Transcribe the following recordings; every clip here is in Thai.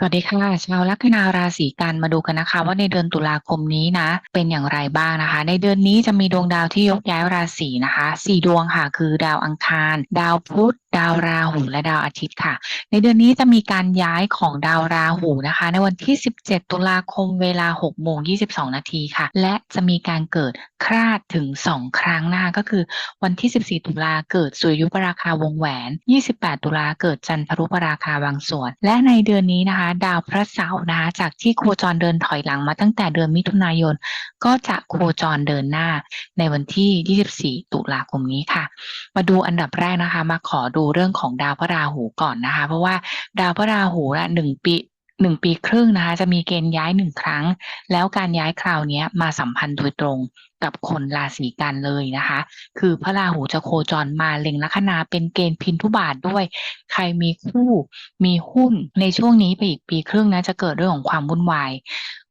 สวัสดีค่ะชาวลัคนาราศีกันมาดูกันนะคะ ว่าในเดือนตุลาคมนี้นะ เป็นอย่างไรบ้างนะคะ ในเดือนนี้จะมีดวงดาวที่ยกย้ายราศีนะคะสี่ดวงค่ะ คือดาวอังคาร ดาวพุธดาวราหูและดาวอาทิตย์ค่ะ ในเดือนนี้จะมีการย้ายของดาวราหูนะคะ ในวันที่ 17 ตุลาคมเวลา6โมง22 นาทีค่ะ และจะมีการเกิดคราดถึง 2 ครั้งนะคะก็คือวันที่ 14 ตุลาเกิดสุริยุปราคาวงแหวน 28 ตุลาเกิดจันทรุปราคาบางส่วน และในเดือนนี้นะคะดาวพระเสาร์นะคะจากที่โคจรเดินถอยหลังมาตั้งแต่เดือนมิถุนายน ก็จะโคจรเดินหน้าในวันที่ 24 ตุลาคมนี้ค่ะ มาดูอันดับแรกนะคะ มาขอดูเรื่องของดาวพระราหูก่อนนะคะ เพราะว่าดาวพระราหูละหนึ่งปีหนึ่งปีครึ่งนะคะ จะมีเกณฑ์ย้ายหนึ่งครั้ง แล้วการย้ายคราวนี้มาสัมพันธ์โดยตรงกับคนราศีกันเลยนะคะ คือพระราหูจะโคจรมาเล็งลัคนาเป็นเกณฑ์พินทุบาทด้วย ใครมีคู่มีหุ้นในช่วงนี้ไปอีกปีครึ่งนะจะเกิดเรื่องของความวุ่นวาย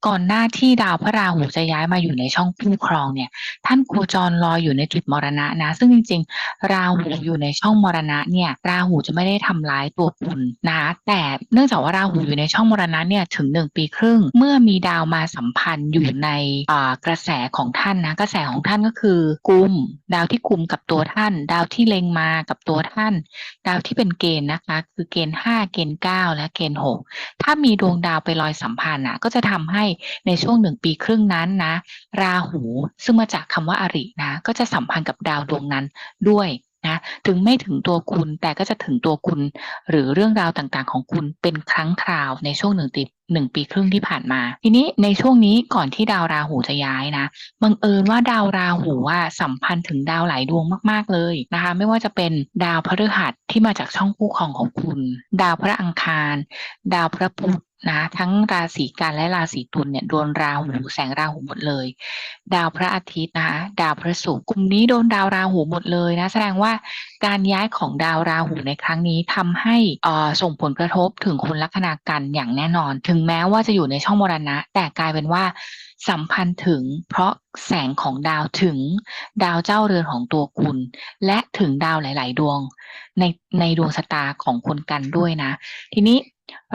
ก่อนหน้าที่ดาวพระราหูจะย้ายมาอยู่ในช่องคู่ครองเนี่ย ท่านโคจรลอยอยู่ในจุดมรณะนะ ซึ่งจริงๆ ราหูอยู่ในช่องมรณะเนี่ย ราหูจะไม่ได้ทำร้ายตัวคุณนะคะแต่เนื่องจากว่าราหูอยู่ในช่องมรณะเนี่ยถึงหนึ่งปีครึ่ง เมื่อมีดาวมาสัมพันธ์อยู่ในกระแสของท่านนะกระแสของท่านก็คือกุมดาวที่กุมกับตัวท่าน ดาวที่เล็งมากับตัวท่าน ดาวที่เป็นเกณฑ์นะคะ คือเกณฑ์ห้าเกณฑ์เก้าและเกณฑ์หกถ้ามีดวงดาวไปลอยสัมพันธ์นะก็จะทำให้ในช่วงหนึ่งปีครึ่งนั้นนะ ราหูซึ่งมาจากคำว่าอรินะ ก็จะสัมพันธ์กับดาวดวงนั้นด้วย นะถึงไม่ถึงตัวคุณแต่ก็จะถึงตัวคุณ หรือเรื่องราวต่างๆ ของคุณเป็นครั้งคราวในช่วงหนึ่งปีหนึ่งปีครึ่งที่ผ่านมา ทีนี้ในช่วงนี้ก่อนที่ดาวราหูจะย้ายนะบังเอิญว่าดาวราหูว่าสัมพันธ์ถึงดาวหลายดวงมากๆเลยนะคะไม่ว่าจะเป็นดาวพฤหัสที่มาจากช่องคู่ครองของคุณ ดาวพระอังคาร ดาวพระพุธ นะทั้งราศีกันและราศีตุลเนี่ยโดนราหูแสงราหูหมดเลย ดาวพระอาทิตย์นะคะดาวพระศุกร์กลุ่มนี้โดนดาวราหูหมดเลยนะแสดงว่าการย้ายของดาวราหูในครั้งนี้ทำให้อ่าส่งผลกระทบถึงคนลัคนากันอย่างแน่นอน ถึงแม้ว่าจะอยู่ในช่องมรณะ แต่กลายเป็นว่าสัมพันธ์ถึงเพราะแสงของดาวถึงดาวเจ้าเรือนของตัวคุณ และถึงดาวหลาย ๆ ดวงในในดวงชะตาของคนกันด้วยนะ ทีนี้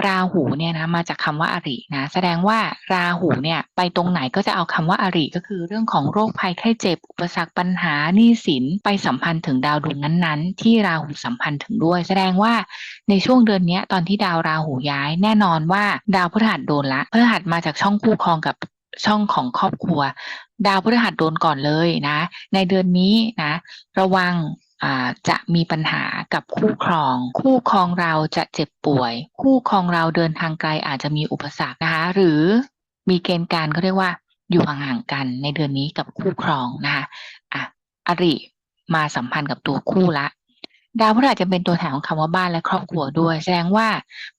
ราหูเนี่ยนะมาจากคำว่าอรินะแสดงว่าราหูเนี่ยไปตรงไหนก็จะเอาคำว่าอริก็คือเรื่องของโรคภัยไข้เจ็บ อุปสรรคปัญหาหนี้สินไปสัมพันธ์ถึงดาวดวงนั้นๆ ที่ราหูสัมพันธ์ถึงด้วย แสดงว่าในช่วงเดือนนี้ตอนที่ดาวราหูย้าย แน่นอนว่าดาวพฤหัสโดนละพฤหัสมาจากช่องคู่ครองกับช่องของครอบครัว ดาวพฤหัสโดนก่อนเลยนะ ในเดือนนี้นะ ระวัง จะมีปัญหากับคู่ครอง คู่ครองเราจะเจ็บป่วย คู่ครองเราเดินทางไกลอาจจะมีอุปสรรคนะคะหรือมีเกณฑ์การก็เรียกว่าอยู่ห่างๆกันในเดือนนี้กับคู่ครองนะคะอะอริมาสัมพันธ์กับตัวคู่ละดาวพฤหัสจะเป็นตัวแทนของคำว่าบ้านและครอบครัวด้วย แสดงว่า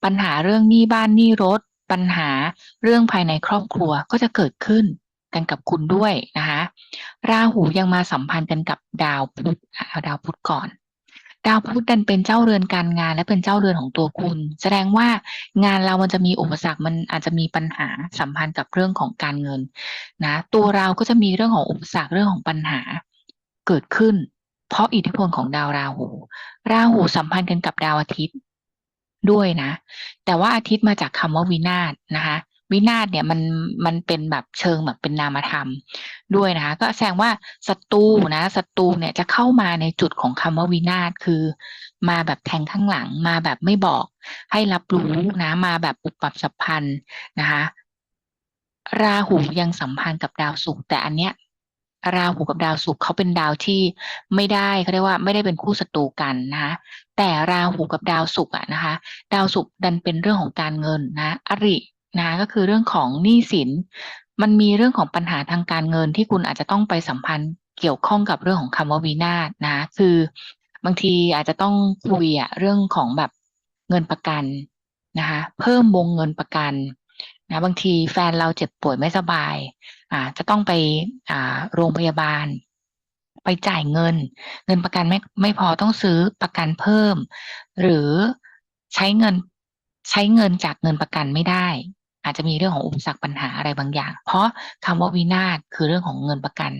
ปัญหาเรื่องหนี้บ้านหนี้รถ ปัญหาเรื่องภายในครอบครัวก็จะเกิดขึ้น กันกับคุณด้วยนะคะราหูยังมาสัมพันธ์กันกับดาวพุธเอาดาวพุธก่อน ดาวพุธดันเป็นเจ้าเรือนการงานและเป็นเจ้าเรือนของตัวคุณ แสดงว่างานเรามันจะมีอุปสรรคมันอาจจะมีปัญหาสัมพันธ์กับเรื่องของการเงินนะตัวเราก็จะมีเรื่องของอุปสรรคเรื่องของปัญหาเกิดขึ้น เพราะอิทธิพลของดาวราหู ราหูสัมพันธ์กันกับดาวอาทิตย์ด้วยนะ แต่ว่าอาทิตย์มาจากคำว่าวินาศนะคะ วินาศเนี่ยมันมันเป็นแบบเชิงแบบเป็นนามธรรมด้วยนะคะก็แสดงว่าศัตรูนะศัตรูเนี่ยจะเข้ามาในจุดของคำว่าวินาศคือ มาแบบแทงข้างหลังมาแบบไม่บอกให้รับรู้นะมาแบบปุบปับสัมพันธ์นะคะราหูยังสัมพันธ์กับดาวศุกร์แต่อันเนี้ยราหูกับดาวศุกร์เขาเป็นดาวที่ไม่ได้เขาเรียกว่าไม่ได้เป็นคู่ศัตรูกันนะคะแต่ราหูกับดาวศุกร์อะนะคะ ดาวศุกร์ดันเป็นเรื่องของการเงินนะอริ นะก็คือเรื่องของหนี้สิน มันมีเรื่องของปัญหาทางการเงินที่คุณอาจจะต้องไปสัมพันธ์เกี่ยวข้องกับเรื่องของคำว่าวินาศนะคือบางทีอาจจะต้องคุยอะเรื่องของแบบเงินประกันนะคะเพิ่มวงเงินประกันนะบางทีแฟนเราเจ็บป่วยไม่สบายอ่าจะต้องไปอ่าโรงพยาบาล ไปจ่ายเงิน เงินประกันไม่ไม่พอต้องซื้อประกันเพิ่ม หรือใช้เงินใช้เงินจากเงินประกันไม่ได้ อาจจะมีเรื่องของอุปสรรคปัญหาอะไรบางอย่าง เพราะคำว่าวินาศคือเรื่องของเงินประกัน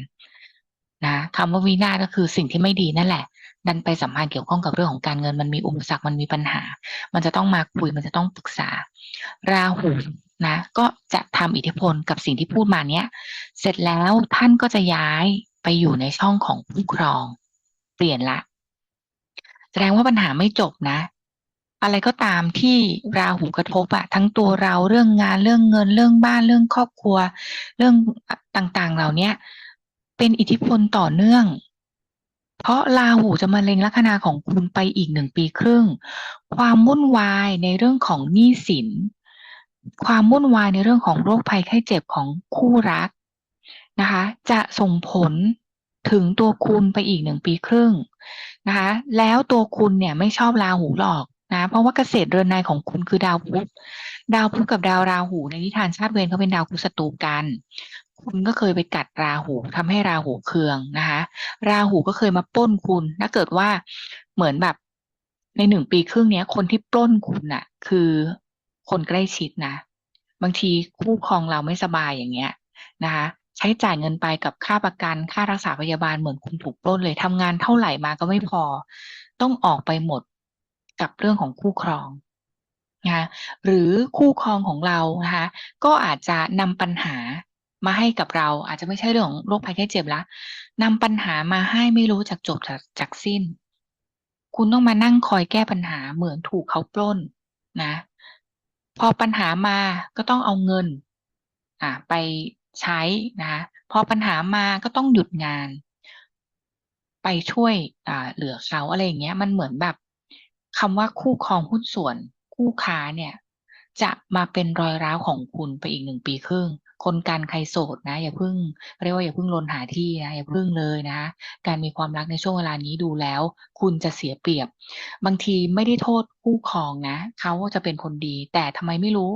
นะคำว่าวินาศก็คือสิ่งที่ไม่ดีนั่นแหละ ดันไปสัมพันธ์เกี่ยวข้องกับเรื่องของการเงินมันมีอุปสรรคมันมีปัญหา มันจะต้องมาคุยมันจะต้องปรึกษา ราหูนะก็จะทำอิทธิพลกับสิ่งที่พูดมาเนี้ยเสร็จแล้วท่านก็จะย้ายไปอยู่ในช่องของผู้ครอง เปลี่ยนละ แสดงว่าปัญหาไม่จบนะ อะไรก็ตามที่ราหูกระทบอะทั้งตัวเราเรื่องงานเรื่องเงินเรื่องบ้านเรื่องครอบครัว เรื่องต่างๆ เหล่านี้เป็นอิทธิพลต่อเนื่อง เพราะราหูจะมาเล็งลัคนาของคุณไปอีกหนึ่งปีครึ่ง ความวุ่นวายในเรื่องของหนี้สิน ความวุ่นวายในเรื่องของโรคภัยไข้เจ็บของคู่รักนะคะ จะส่งผลถึงตัวคุณไปอีกหนึ่งปีครึ่งนะคะ แล้วตัวคุณเนี่ยไม่ชอบราหูหรอก นะ เพราะว่าเกษตรเรือนนายของคุณคือดาวพุธดาวพุธกับดาวราหูในนิทานชาติเวรเขาเป็นดาวคู่ศัตรูกัน คุณก็เคยไปกัดราหูทำให้ราหูเคืองนะคะ ราหูก็เคยมาปล้นคุณถ้าเกิดว่าเหมือนแบบในหนึ่งปีครึ่งเนี้ย คนที่ปล้นคุณน่ะ คือคนใกล้ชิดนะบางทีคู่ครองเราไม่สบายอย่างเงี้ยนะคะใช้จ่ายเงินไปกับค่าประกันค่ารักษาพยาบาลเหมือนคุณถูกปล้นเลยทำงานเท่าไหร่มาก็ไม่พอ ต้องออกไปหมด กับเรื่องของคู่ครองนะคะหรือคู่ครองของเรานะคะก็อาจจะนำปัญหามาให้กับเรา อาจจะไม่ใช่เรื่องของโรคภัยแค่เจ็บละนำปัญหามาให้ไม่รู้จักจบจากจากสิ้น คุณต้องมานั่งคอยแก้ปัญหาเหมือนถูกเขาปล้นนะ พอปัญหามาก็ต้องเอาเงินอ่าไปใช้นะคะพอปัญหามาก็ต้องหยุดงาน ไปช่วยอ่าเหลือเขาอะไรอย่างเงี้ย มันเหมือนแบบ คำว่าคู่ครองหุ้นส่วน คู่ค้าเนี่ย จะมาเป็นรอยร้าวของคุณไปอีกหนึ่งปีครึ่ง คนกันใครโสดนะ อย่าเพิ่งเรียกว่าอย่าเพิ่งลนหาที่นะอย่าเพิ่งเลยนะ การมีความรักในช่วงเวลานี้ดูแล้ว คุณจะเสียเปรียบ บางทีไม่ได้โทษคู่ครองนะเขาจะเป็นคนดี แต่ทำไมไม่รู้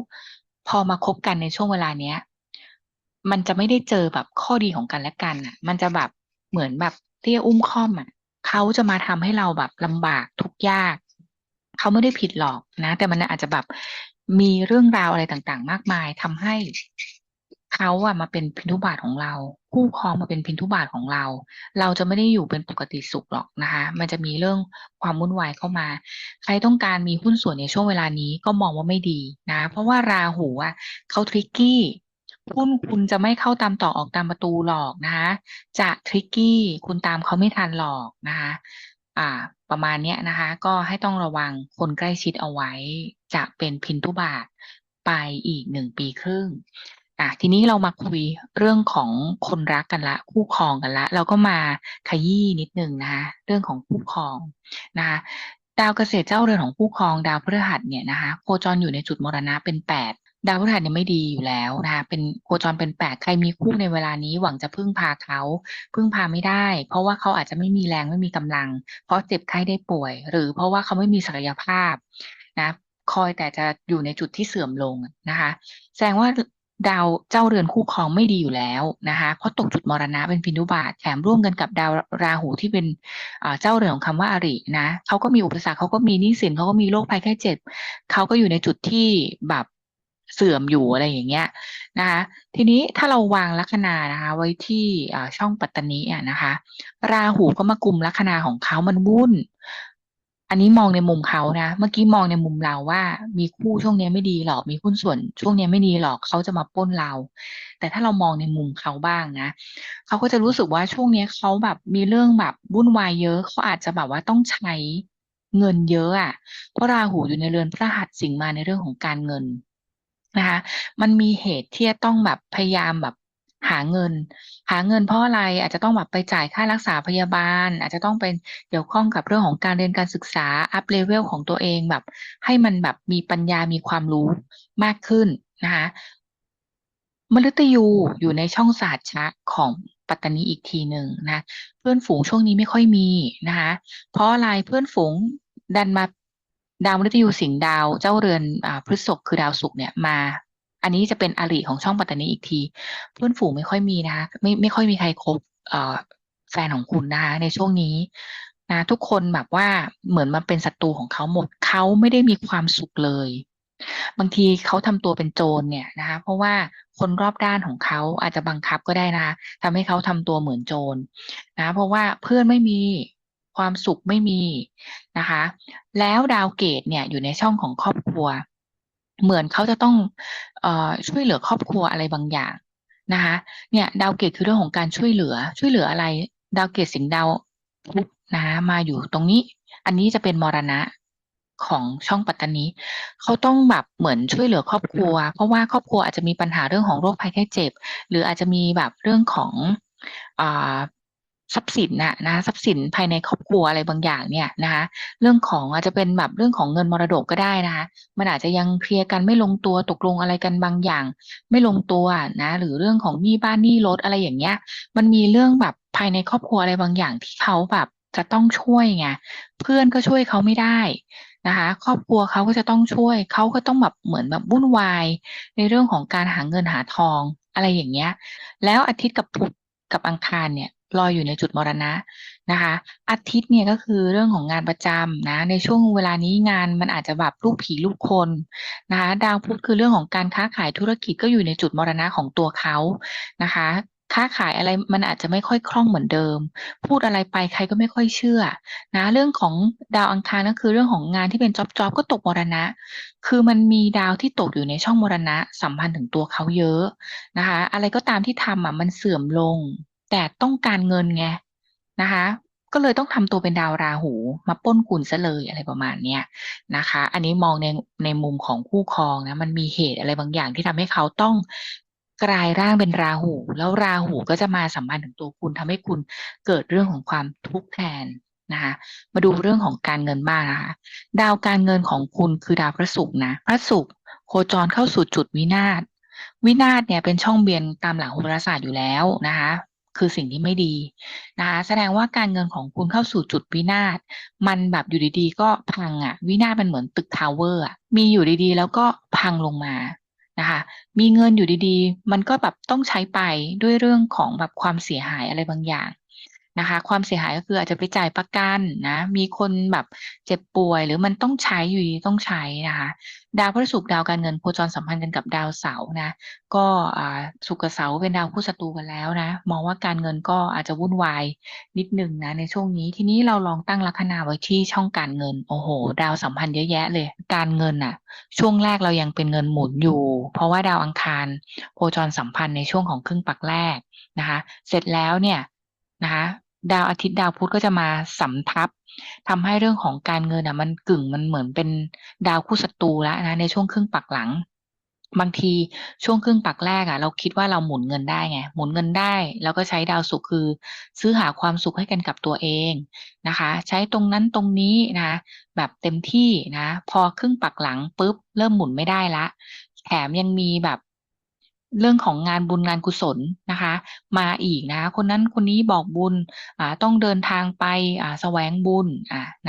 พอมาคบกันในช่วงเวลาเนี้ยมันจะไม่ได้เจอแบบข้อดีของกันและกันอะ มันจะแบบเหมือนแบบเตี้ยอุ้มค่อมอะเขาจะมาทำให้เราแบบลำบากทุกยาก เขาไม่ได้ผิดหรอกนะ แต่มันอาจจะแบบมีเรื่องราวอะไรต่างๆ มากมายทำให้เขาอะมาเป็นพินทุบาทของเรา คู่ครองมาเป็นพินทุบาทของเรา เราจะไม่ได้อยู่เป็นปกติสุขหรอกนะคะ มันจะมีเรื่องความวุ่นวายเข้ามา ใครต้องการมีหุ้นส่วนในช่วงเวลานี้ก็มองว่าไม่ดีนะ เพราะว่าราหูอะเขาทริกกี้หุ้นคุณจะไม่เข้าตามต่อออกตามประตูหรอกนะคะจะทริกกี้คุณตามเขาไม่ทันหรอกนะคะ อ่า ประมาณเนี้ยนะคะ ก็ให้ต้องระวังคนใกล้ชิดเอาไว้ จะเป็นพินทุบาทไปอีกหนึ่งปีครึ่งอะทีนี้เรามาคุยเรื่องของคนรักกันละ คู่ครองกันละ เราก็มาขยี้นิดนึงนะคะเรื่องของคู่ครองนะคะดาวเกษตรเจ้าเรือนของคู่ครองดาวพฤหัสเนี่ยนะคะโคจรอยู่ในจุดมรณะเป็นแปด ดาวพฤหัสเนี่ยไม่ดีอยู่แล้วนะคะเป็นโคจรเป็นแปดใครมีคู่ในเวลานี้หวังจะพึ่งพาเขาพึ่งพาไม่ได้ เพราะว่าเขาอาจจะไม่มีแรงไม่มีกำลัง เพราะเจ็บไข้ได้ป่วย หรือเพราะว่าเขาไม่มีศักยภาพนะคอยแต่จะอยู่ในจุดที่เสื่อมลงนะคะ แสดงว่าดาวเจ้าเรือนคู่ครองไม่ดีอยู่แล้วนะคะเพราะตกจุดมรณะเป็นพินุบาตแถมร่วมกันกับดาวราหูที่เป็นเจ้าเรือนของคำว่าอรินะเขาก็มีอุปสรรคเขาก็มีนี้สินเขาก็มีโรคภัยแค่เจ็บเขาก็อยู่ในจุดที่แบบ เสื่อมอยู่อะไรอย่างเงี้ยนะคะทีนี้ถ้าเราวางลัคนานะคะไว้ที่ช่องปัตตานีอะนะคะ ราหูก็มากลุ่มลัคนาของเขามันวุ่น อันนี้มองในมุมเขานะ เมื่อกี้มองในมุมเราว่า มีคู่ช่วงนี้ไม่ดีหรอกมีหุ้นส่วนช่วงนี้ไม่ดีหรอกเขาจะมาป้นเรา แต่ถ้าเรามองในมุมเขาบ้างนะเขาก็จะรู้สึกว่าช่วงนี้เขาแบบมีเรื่องแบบวุ่นวายเยอะเขาอาจจะแบบว่าต้องใช้เงินเยอะอะเพราะราหูอยู่ในเรือนพระหัสสิงมาในเรื่องของการเงิน นะคะ มันมีเหตุที่จะต้องแบบพยายามแบบหาเงิน หาเงินเพราะอะไร อาจจะต้องแบบไปจ่ายค่ารักษาพยาบาล อาจจะต้องเป็นเกี่ยวข้องกับเรื่องของการเรียนการศึกษา อัพเลเวลของตัวเองแบบ ให้มันแบบมีปัญญา มีความรู้มากขึ้นนะคะมฤตยูอยู่ในช่องศาสตร์ชะของปัตตานีอีกทีหนึ่งนะ เพื่อนฝูงช่วงนี้ไม่ค่อยมีนะคะ เพราะอะไรเพื่อนฝูงดันมา ดาวมฤตยูสิงดาวเจ้าเรือนอพฤษภคือดาวศุกร์เนี่ยมา อันนี้จะเป็นอริของช่องปัตตานีอีกที เพื่อนฝูงไม่ค่อยมีนะคะไม่ไม่ค่อยมีใครคบแฟนของคุณนะคะในช่วงนี้นะทุกคนแบบว่าเหมือนมันเป็นศัตรูของเขาหมดเขาไม่ได้มีความสุขเลย บางทีเขาทำตัวเป็นโจรเนี่ยนะคะเพราะว่าคนรอบด้านของเขาอาจจะบังคับก็ได้นะคะทำให้เขาทำตัวเหมือนโจรนะ เพราะว่าเพื่อนไม่มี ความสุขไม่มีนะคะ แล้วดาวเกตเนี่ยอยู่ในช่องของครอบครัว เหมือนเขาจะต้องออช่วยเหลือครอบครัวอะไรบางอย่างนะคะเนี่ยดาวเกตคือเรื่องของการช่วยเหลือช่วยเหลืออะไร ดาวเกตสิงดาวพุธนะคะมาอยู่ตรงนี้ อันนี้จะเป็นมรณะของช่องปัตตานีเขาต้องแบบเหมือนช่วยเหลือครอบครัว เพราะว่าครอบครัวอาจจะมีปัญหาเรื่องของโรคภัยไข้เจ็บ หรืออาจจะมีแบบเรื่องของอ ทรัพย์สินน่ะนะทรัพย์สินภายในครอบครัวอะไรบางอย่างเนี่ยนะคะเรื่องของอาจจะเป็นแบบเรื่องของเงินมรดกก็ได้นะคะมันอาจจะยังเคลียร์กันไม่ลงตัวตกลงอะไรกันบางอย่าง ไม่ลงตัวนะหรือเรื่องของหนี้บ้านหนี้รถอะไรอย่างเงี้ยมันมีเรื่องแบบภายในครอบครัวอะไรบางอย่างที่เขาแบบจะต้องช่วยไงเพื่อนก็ช่วยเขาไม่ได้นะคะครอบครัวเขาก็จะต้องช่วยเขาก็ต้องแบบเหมือนแบบวุ่นวาย ในเรื่องของการหาเงินหาทองอะไรอย่างเงี้ย แล้วอาทิตย์กับพุธกับอังคารเนี่ย ลอยอยู่ในจุดมรณะนะคะอาทิตย์เนี่ยก็คือเรื่องของงานประจำนะในช่วงเวลานี้งานมันอาจจะแบบลูกผีลูกคนนะคะดาวพุธคือเรื่องของการค้าขายธุรกิจก็อยู่ในจุดมรณะของตัวเขานะคะค้าขายอะไรมันอาจจะไม่ค่อยคล่องเหมือนเดิม พูดอะไรไปใครก็ไม่ค่อยเชื่อนะเรื่องของดาวอังคารก็คือเรื่องของงานที่เป็นจ็อบจ็อบก็ตกมรณะ คือมันมีดาวที่ตกอยู่ในช่องมรณะสัมพันธ์ถึงตัวเขาเยอะนะคะอะไรก็ตามที่ทำอะมันเสื่อมลง แต่ต้องการเงินไงนะคะ ก็เลยต้องทำตัวเป็นดาวราหูมาป้นกุลซะเลยอะไรประมาณเนี้ยนะคะ อันนี้มองในในมุมของคู่ครองนะมันมีเหตุอะไรบางอย่างที่ทำให้เขาต้องกลายร่างเป็นราหู แล้วราหูก็จะมาสัมพันธ์ถึงตัวคุณทำให้คุณเกิดเรื่องของความทุกข์แทนนะคะมาดูเรื่องของการเงินบ้างนะคะดาวการเงินของคุณคือดาวพระศุกร์นะพระศุกร์โคจรเข้าสู่จุดวินาศวินาศเนี่ยเป็นช่องเบียนตามหลักโหราศาสตร์อยู่แล้วนะคะ คือสิ่งที่ไม่ดีนะคะแสดงว่าการเงินของคุณเข้าสู่จุดวินาศมันแบบอยู่ดีๆ ก็พังอะ่ะ วินาศมันเหมือนตึกทาวเวอร์อะมีอยู่ดีๆ แล้วก็พังลงมานะคะมีเงินอยู่ดีๆ มันก็แบบต้องใช้ไปด้วยเรื่องของแบบความเสียหายอะไรบางอย่าง นะคะ ความเสียหายก็คืออาจจะไปจ่ายประกันนะ มีคนแบบเจ็บป่วย หรือมันต้องใช้อยู่ดีต้องใช้นะคะ ดาวพฤหัสดาวการเงินโคจรสัมพันธ์กันกับดาวเสาร์นะ ก็อ่าศุกร์กับเสาร์เป็นดาวคู่ศัตรูกันแล้วนะ มองว่าการเงินก็อาจจะวุ่นวายนิดหนึ่งนะในช่วงนี้ทีนี้เราลองตั้งลัคนาไว้ที่ช่องการเงิน โอ้โห ดาวสัมพันธ์เยอะแยะเลย การเงินอะช่วงแรกเรายังเป็นเงินหมุนอยู่ เพราะว่าดาวอังคารโคจรสัมพันธ์ในช่วงของครึ่งปักแรกนะคะ เสร็จแล้วเนี่ยนะคะ ดาวอาทิตย์ดาวพุธก็จะมาสำทับทำให้เรื่องของการเงินอะมันกึ่งมันเหมือนเป็นดาวคู่ศัตรูแล้วนะในช่วงครึ่งปักหลัง บางทีช่วงครึ่งปักแรกอะ เราคิดว่าเราหมุนเงินได้ไงหมุนเงินได้ แล้วก็ใช้ดาวศุกร์คือ ซื้อหาความสุขให้กันกับตัวเองนะคะ ใช้ตรงนั้นตรงนี้นะแบบเต็มที่นะ พอครึ่งปักหลังปุ๊บเริ่มหมุนไม่ได้ละแถมยังมีแบบ เรื่องของงานบุญงานกุศลนะคะ มาอีกนะ คนนั้นคนนี้บอกบุญต้องเดินทางไปแสวงบุญ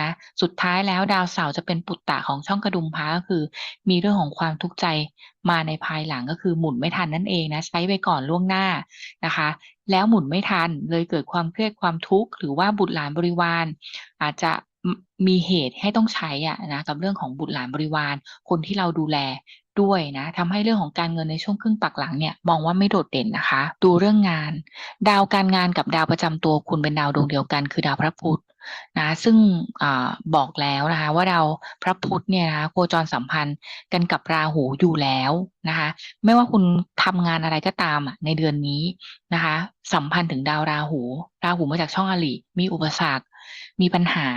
นะสุดท้ายแล้วดาวเสาร์จะเป็นปุตตะของช่องกระดุมพร้าก็คือ มีเรื่องของความทุกข์ใจมาในภายหลังก็คือหมุนไม่ทันนั่นเองนะใช้ไปก่อนล่วงหน้านะคะ แล้วหมุนไม่ทันเลยเกิดความเครียดความทุกข์หรือว่าบุตรหลานบริวาร อาจจะมีเหตุให้ต้องใช้อะนะกับเรื่องของบุตรหลานบริวาร คนที่เราดูแล ด้วยนะทำให้เรื่องของการเงินในช่วงครึ่งปักหลังเนี่ยมองว่าไม่โดดเด่นนะคะ ดูเรื่องงาน ดาวการงานกับดาวประจำตัวคุณเป็นดาวดวงเดียวกัน คือดาวพระพุธนะซึ่งอบอกแล้วนะคะว่าดาวพระพุธเนี่ยนะคะโคจรสัมพันธ์กันกับราหูอยู่แล้วนะคะไม่ว่าคุณทำงานอะไรก็ตามอะในเดือนนี้นะคะสัมพันธ์ถึงดาวราหู ราหูมาจากช่องอริมีอุปสรรค มีปัญหา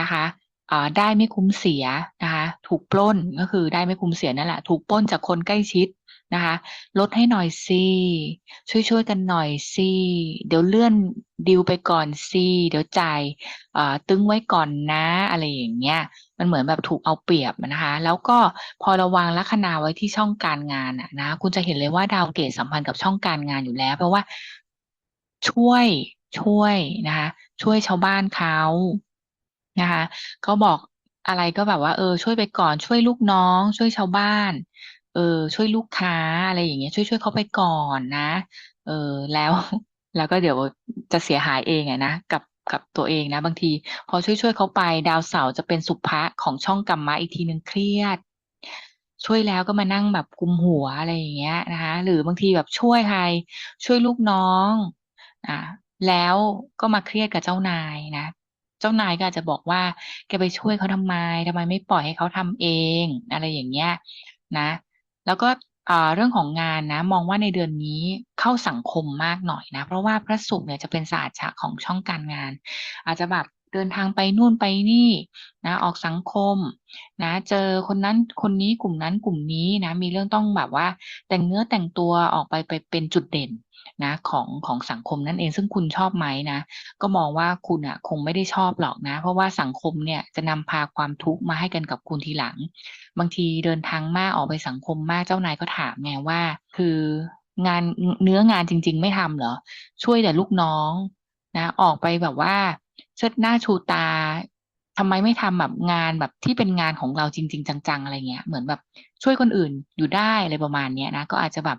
นะคะ ได้ไม่คุ้มเสียนะคะถูกปล้นก็คือได้ไม่คุ้มเสียนั่นแหละถูกปล้นจากคนใกล้ชิดนะคะลดให้หน่อยสิช่วยช่วยกันหน่อยสิเดี๋ยวเลื่อนดิวไปก่อนสิเดี๋ยวจ่ายตึงไว้ก่อนนะอะไรอย่างเงี้ยมันเหมือนแบบถูกเอาเปรียบนะคะแล้วก็พอระวางลัคนาไว้ที่ช่องการงานนะคุณจะเห็นเลยว่าดาวเกตสัมพันธ์กับช่องการงานอยู่แล้ว เพราะว่าช่วยช่วยนะคะช่วยชาวบ้านเขา นะคะเขาบอกอะไรก็แบบว่า เออ ช่วยไปก่อนช่วยลูกน้อง ช่วยชาวบ้าน เออ ช่วยลูกค้าอะไรอย่างเงี้ย ช่วยช่วยเขาไปก่อนนะ เออแล้ว แล้วก็เดี๋ยวจะเสียหายเองอะนะกับกับตัวเองนะ บางที พอช่วยช่วยเขาไปดาวเสาร์จะเป็นสุภะของช่องกรรมะอีกทีหนึ่งเครียด ช่วยแล้วก็มานั่งแบบกุมหัวอะไรอย่างเงี้ยนะคะ หรือบางทีแบบช่วยใครช่วยลูกน้อง อ่าแล้วก็มาเครียดกับเจ้านายนะ เจ้านายก็อาจจะบอกว่า แกไปช่วยเขาทำไมทำไมไม่ปล่อยให้เขาทำเอง อะไรอย่างเงี้ยนะ แล้วก็เรื่องของงานนะมองว่าในเดือนนี้เข้าสังคมมากหน่อยนะ เพราะว่าพระศุกร์เนี่ยจะเป็นศาสตร์ฉะของช่องการงาน อาจจะแบบ เดินทางไปนู่นไปนี่นะออกสังคมนะเจอคนนั้นคนนี้กลุ่มนั้นกลุ่มนี้นะมีเรื่องต้องแบบว่า แต่งเนื้อแต่งตัวออกไปไปเป็นจุดเด่นนะของของสังคมนั่นเองซึ่งคุณชอบไหมนะ ก็มองว่าคุณอะคงไม่ได้ชอบหรอกนะ เพราะว่าสังคมเนี่ยจะนำพาความทุกข์มาให้กันกับคุณทีหลัง บางทีเดินทางมากออกไปสังคมมากเจ้านายก็ถามไงว่า คืองานเนื้องานจริง ๆ ไม่ทำเหรอช่วยแต่ลูกน้องนะ ออกไปแบบว่า เชิดหน้าชูตาทำไมไม่ทำแบบงานแบบที่เป็นงานของเราจริง ๆ จัง ๆ อะไรเงี้ย เหมือนแบบช่วยคนอื่นอยู่ได้อะไรประมาณเนี้ยนะก็อาจจะแบบ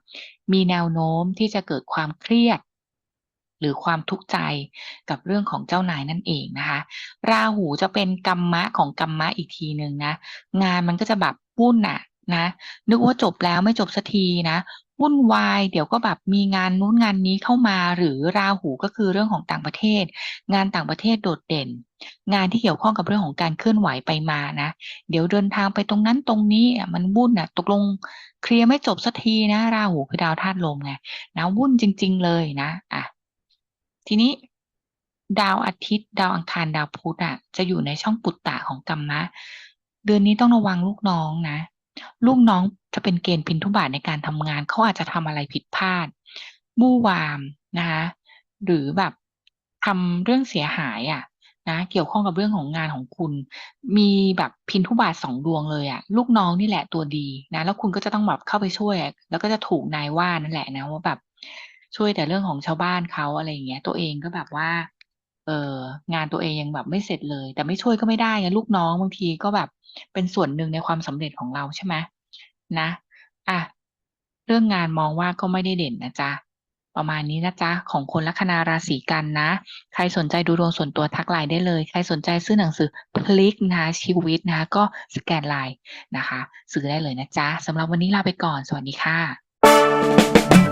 มีแนวโน้มที่จะเกิดความเครียด หรือความทุกข์ใจกับเรื่องของเจ้านายนั่นเองนะคะ ราหูจะเป็นกัมมะของกัมมะอีกทีหนึ่งนะ งานมันก็จะแบบวุ่นน่ะนะนึกว่าจบแล้วไม่จบสักทีนะ วุ่นวาย เดี๋ยวก็แบบมีงานนู้นงานนี้เข้ามาหรือราหูก็คือเรื่องของต่างประเทศ งานต่างประเทศโดดเด่น งานที่เกี่ยวข้องกับเรื่องของการเคลื่อนไหวไปมานะ เดี๋ยวเดินทางไปตรงนั้นตรงนี้มันวุ่นน่ะตกลงเคลียร์ไม่จบสักทีนะ ราหูคือดาวธาตุลมไงนะวุ่นจริง ๆ เลยนะอะทีนี้ดาวอาทิตย์ ดาวอังคารดาวพุธอะจะอยู่ในช่องปุตตะของกัมมะ เดือนนี้ต้องระวังลูกน้องนะ ลูกน้องจะเป็นเกณฑ์พินทุบาทในการทำงานเขาอาจจะทำอะไรผิดพลาดมู่วามนะคะหรือแบบทำเรื่องเสียหายอะนะเกี่ยวข้องกับเรื่องของงานของคุณ มีแบบพินทุบาทสองดวงเลยอะลูกน้องนี่แหละตัวดีนะแล้วคุณก็จะต้องแบบเข้าไปช่วย แล้วก็จะถูกนายว่านั่นแหละนะว่าแบบช่วยแต่เรื่องของชาวบ้านเขาอะไรอย่างเงี้ย ตัวเองก็แบบว่า เอ่องานตัวเองยังแบบไม่เสร็จเลย แต่ไม่ช่วยก็ไม่ได้ไงลูกน้องบางทีก็แบบเป็นส่วนหนึ่งในความสำเร็จของเราใช่ไหมนะอะเรื่องงานมองว่าก็ไม่ได้เด่นนะจ๊ะประมาณนี้นะจ๊ะของคนลัคนาราศีกันนะ ใครสนใจดูดวงส่วนตัวทักไลน์ได้เลย ใครสนใจซื้อหนังสือพลิกนะคะชีวิตนะคะก็สแกนไลน์นะคะ ซื้อได้เลยนะจ๊ะสำหรับวันนี้ลาไปก่อน สวัสดีค่ะ